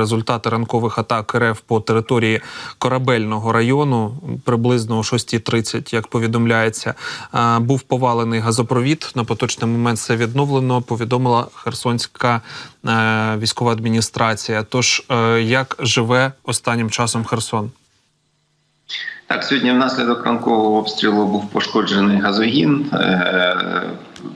результати ранкових атак РФ по території корабельного району приблизно о 6.30, як повідомляється, е, був повалений газопровід. На поточний момент все відновлено. Повідомила Херсонська е, військова адміністрація. Тож е, як живе останнім часом Херсон? Так, сьогодні внаслідок ранкового обстрілу був пошкоджений газогін.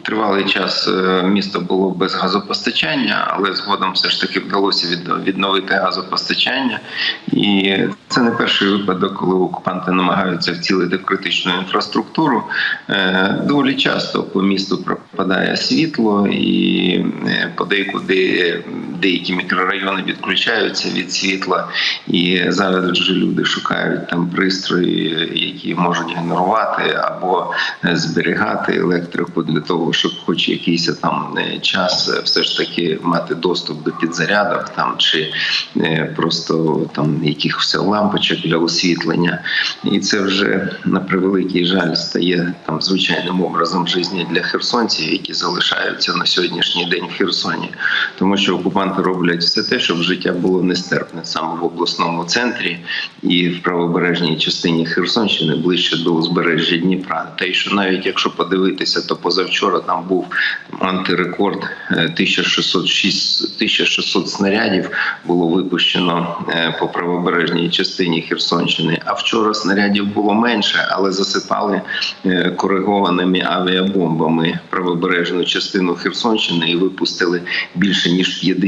Тривалий час е, місто було без газопостачання, але згодом все ж таки вдалося відновити газопостачання. І це не перший випадок, коли окупанти намагаються вцілити критичну інфраструктуру. Е, Доволі часто по місту пропадає світло, і е, подекуди деякі мікрорайони відключаються від світла, і зараз вже люди шукають там пристрої, які можуть генерувати або е, зберігати електрику для того, щоб хоч якийсь там е, час е, все ж таки мати доступ до підзарядок там чи е, просто там якихось лампочок для освітлення. І це вже на превеликий жаль стає там звичайним образом життя для херсонців, які залишаються на сьогоднішній день в Херсоні, тому що роблять все те, щоб життя було нестерпне саме в обласному центрі і в правобережній частині Херсонщини ближче до узбережжя Дніпра. Та й що навіть якщо подивитися, то позавчора там був антирекорд е, 1606 1600 снарядів було випущено е, по правобережній частині Херсонщини. А вчора снарядів було менше, але засипали е, коригованими авіабомбами правобережну частину Херсонщини і випустили більше ніж 50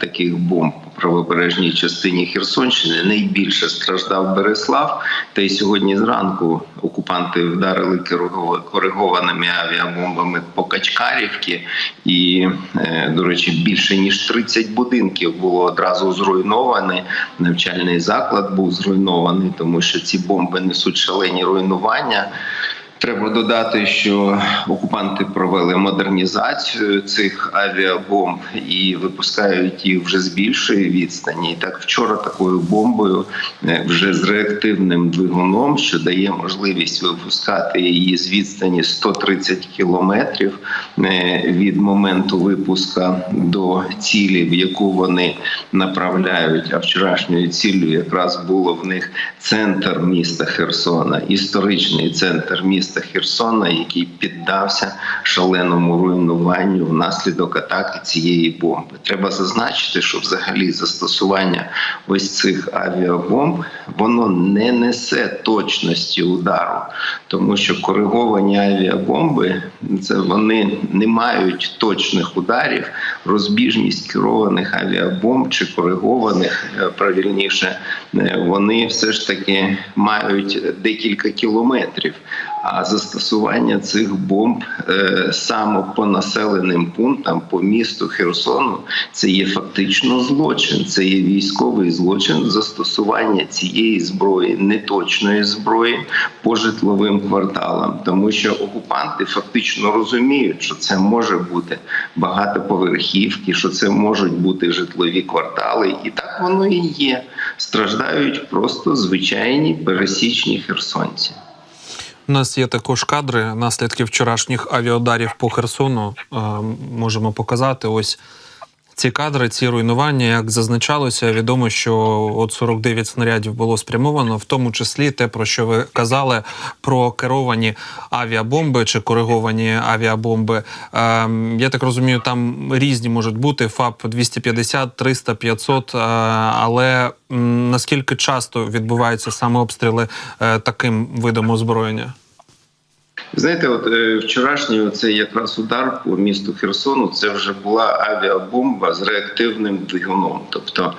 таких бомб по правобережній частині Херсонщини. Найбільше страждав Береслав. Та й сьогодні зранку окупанти вдарили коригованими авіабомбами по Качкарівці. І, е, до речі, більше ніж 30 будинків було одразу зруйновані. Навчальний заклад був зруйнований, тому що ці бомби несуть шалені руйнування. Треба додати, що окупанти провели модернізацію цих авіабомб і випускають їх вже з більшої відстані. І так вчора такою бомбою е, вже з реактивним двигуном, що дає можливість випускати її з відстані 130 кілометрів е, від моменту випуска до цілі, в яку вони направляють. А вчорашньою ціллю якраз було в них центр міста Херсона, історичний центр міста Херсона, який піддався шаленому руйнуванню внаслідок атаки цієї бомби. Треба зазначити, що взагалі застосування ось цих авіабомб воно не несе точності удару, тому що кориговані авіабомби це вони не мають точних ударів, розбіжність керованих авіабомб чи коригованих е, правильніше, е, вони все ж таки мають декілька кілометрів. А застосування цих бомб е, саме по населеним пунктам, по місту Херсону, це є фактично злочин. Це є військовий злочин застосування цієї зброї, неточної зброї по житловим кварталам, тому що окупанти фактично розуміють, що це може бути багатоповерхівки, що це можуть бути житлові квартали, і так воно і є. Страждають просто звичайні пересічні херсонці. У нас є також кадри наслідків вчорашніх авіаударів по Херсону. Е, можемо показати. Ось ці кадри, ці руйнування, як зазначалося, відомо, що от 49 снарядів було спрямовано, в тому числі те, про що ви казали, про керовані авіабомби чи кориговані авіабомби. Е, я так розумію, там різні можуть бути ФАП 250, 300, 500, е, але м, наскільки часто відбуваються саме обстріли е, таким видом озброєння? Знаєте, от е, вчорашній це якраз удар по місту Херсону. Це вже була авіабомба з реактивним двигуном. Тобто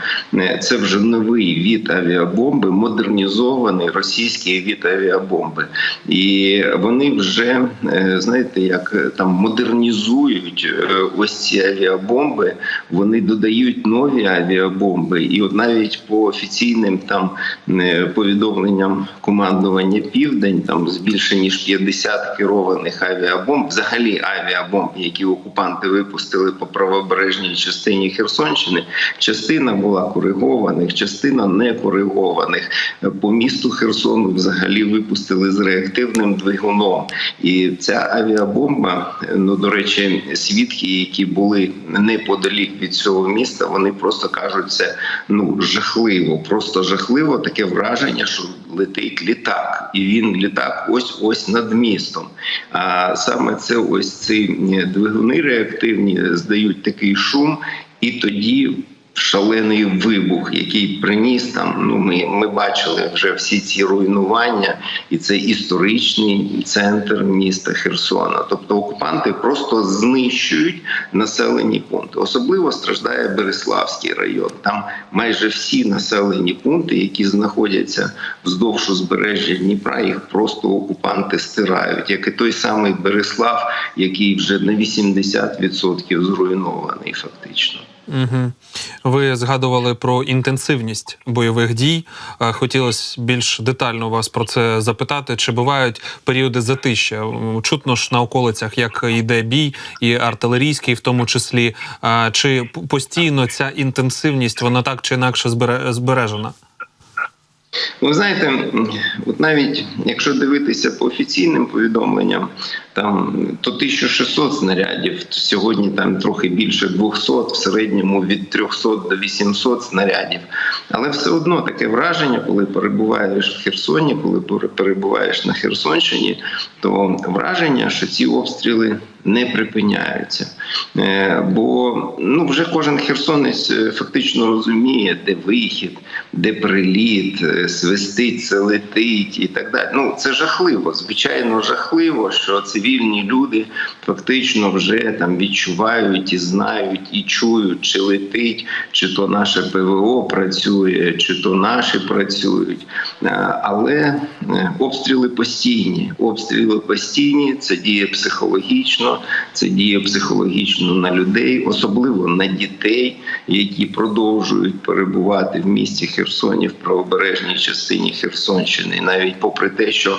це вже новий від авіабомби, модернізований російський від авіабомби, і вони вже е, знаєте, як е, там модернізують ось ці авіабомби. Вони додають нові авіабомби, і от навіть по офіційним там повідомленням командування Південь, там з більше ніж 50 50 керованих авіабомб, взагалі авіабомб, які окупанти випустили по правобережній частині Херсонщини. Частина була коригованих, частина не коригованих. По місту Херсону взагалі випустили з реактивним двигуном. І ця авіабомба, ну до речі, свідки, які були неподалік від цього міста, вони просто кажуть, це ну жахливо, просто жахливо. Таке враження, що летить літак, і він літак ось ось над містом. А саме це ось ці двигуни реактивні здають такий шум, і тоді. Шалений вибух, який приніс там. Ну ми, ми бачили вже всі ці руйнування, і це історичний центр міста Херсона. Тобто окупанти просто знищують населені пункти. Особливо страждає Береславський район. Там майже всі населені пункти, які знаходяться вздовж узбережжя Дніпра, їх просто окупанти стирають, як і той самий Береслав, який вже на 80% зруйнований, фактично. Угу. Ви згадували про інтенсивність бойових дій. Е, Хотілося більш детально вас про це запитати. Чи бувають періоди затища? Чутно ж на околицях, як йде бій, і артилерійський, в тому числі. Чи постійно ця інтенсивність вона так чи інакше збере- збережена? Ви знаєте, от навіть якщо дивитися по офіційним повідомленням, там то 1600 снарядів, сьогодні там трохи більше 200, в середньому від 300 до 800 снарядів. Але все одно таке враження, коли перебуваєш в Херсоні, коли перебуваєш на Херсонщині, то враження, що ці обстріли не припиняються. Е, Бо ну вже кожен херсонець е, фактично розуміє, де вихід, де приліт, е, свистить, це летить і так далі. Ну це жахливо. Звичайно, жахливо, що цивільні люди фактично вже там відчувають і знають, і чують, чи летить, чи то наше ПВО працює, чи то наші працюють. Е, Але е, обстріли постійні. Обстріли постійні, це діє психологічно, це діє психологічно на людей, особливо на дітей, які продовжують перебувати в місті Херсоні в правобережній частині Херсонщини, навіть попри те, що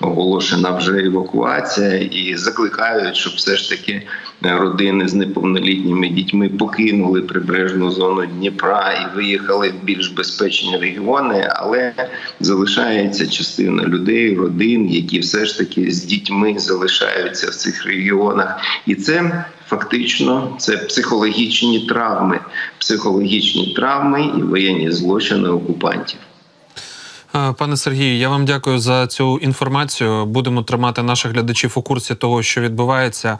оголошена вже евакуація, і закликають, щоб все ж таки родини з неповнолітніми дітьми покинули прибережну зону Дніпра і виїхали в більш безпечні регіони, але залишається частина людей, родин, які все ж таки з дітьми залишаються в цих регіонах, і це. Фактично, це психологічні травми, психологічні травми і воєнні злочини окупантів. Е, Пане Сергію, я вам дякую за цю інформацію. Будемо тримати наших глядачів у курсі того, що відбувається.